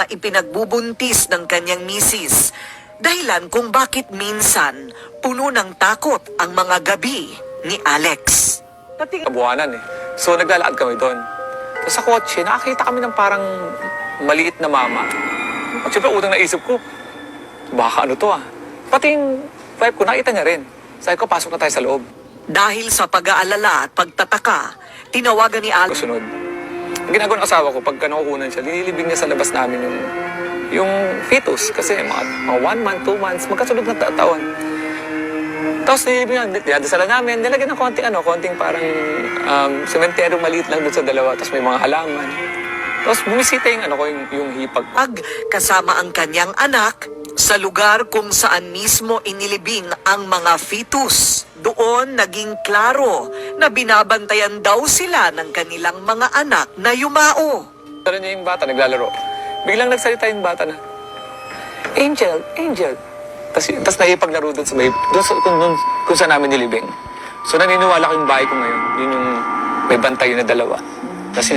na ipinagbubuntis ng kanyang misis. Dahilan kung bakit minsan puno ng takot ang mga gabi ni Alex. kabuhanan eh. So naglalakad kami doon. Tapos sa kotse, nakakita kami ng parang maliit na mama. At syempre, utang naisip ko, baka ano to ah. Pati yung wife ko, nakita niya rin. Sabi ko, pasok na tayo sa loob. Dahil sa pag-aalala at pagtataka, tinawagan ni Alex Kasunod. Ang ginagawa ng asawa ko, pagka nakukunan siya, linilibing niya sa labas namin yung yung fetus. Kasi mga, mga one month, two months, magkasunod na ta- taon. Tapos nilibing niya, dinadasala namin, nilagyan ng konting ano, konting parang um, sementeryo maliit lang doon sa dalawa. Tapos may mga halaman. Tapos bumisita yung ano ko, yung, yung hipag ko. kasama ang kanyang anak sa lugar kung saan mismo inilibing ang mga fetus. Doon naging klaro na binabantayan daw sila ng kanilang mga anak na yumao. Tara niya yung bata, naglalaro. Biglang nagsalita yung bata na, Angel, Angel. Tapos, tapos naipaglaro doon sa may, doon sa, kung, doon, kung saan namin nilibing. So naniniwala ko yung bahay ko ngayon. Yun yung may bantay na dalawa. Tapos